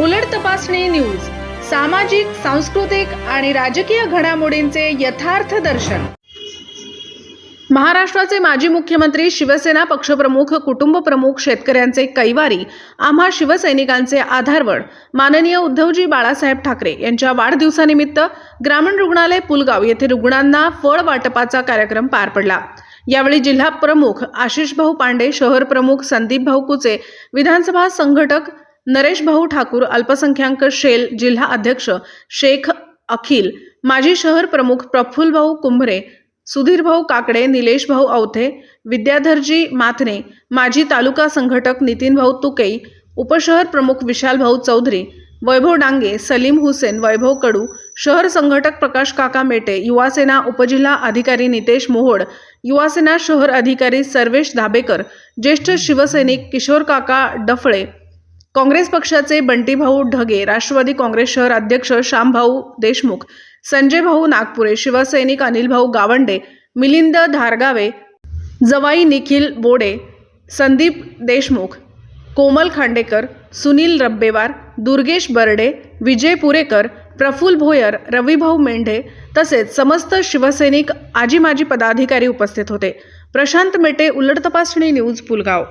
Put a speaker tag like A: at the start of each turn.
A: उलट तपासणी न्यूज सामाजिक सांस्कृतिक आणि राजकीय घडामोडींचे यथार्थ दर्शन. महाराष्ट्राचे माजी मुख्यमंत्री शिवसेना पक्षप्रमुख कुटुंबप्रमुख शेतकऱ्यांचे कैवारी आम्हा शिवसैनिकांचे आधारवड माननीय उद्धवजी बाळासाहेब ठाकरे यांच्या वाढदिवसानिमित्त ग्रामीण रुग्णालय पुलगाव येथे रुग्णांना फळ वाटपाचा कार्यक्रम पार पडला. यावेळी जिल्हा प्रमुख आशिष भाऊ पांडे शहर प्रमुख संदीप भाऊ कुचे विधानसभा संघटक नरेश भाऊ ठाकूर अल्पसंख्याक शेल जिल्हा अध्यक्ष शेख अखिल माजी शहर प्रमुख प्रफुल्ल भाऊ कुंभरे सुधीर भाऊ काकडे निलेश भाऊ अवथे विद्याधरजी माथने माजी तालुका संघटक नितीन भाऊ तुकेई उपशहर प्रमुख विशाल भाऊ चौधरी वैभव डांगे सलीम हुसेन वैभव कडू शहर संघटक प्रकाश काका मेटे युवासेना उपजिल्हा अधिकारी नितेश मोहोड युवासेना शहर अधिकारी सर्वेश धाबेकर ज्येष्ठ शिवसैनिक किशोर काका डफळे काँग्रेस पक्षाचे बंटीभाऊ ढगे राष्ट्रवादी काँग्रेस शहर अध्यक्ष श्यामभाऊ देशमुख संजय भाऊ नागपुरे शिवसैनिक अनिलभाऊ गावंडे मिलिंद धारगावे जवाई निखिल बोडे संदीप देशमुख कोमल खांडेकर सुनील रब्बेवार दुर्गेश बर्डे विजय पुरेकर प्रफुल भोयर रविभाऊ मेंढे तसेच समस्त शिवसैनिक आजी माजी पदाधिकारी उपस्थित होते. प्रशांत मेटे उलट तपासणी न्यूज पुलगाव.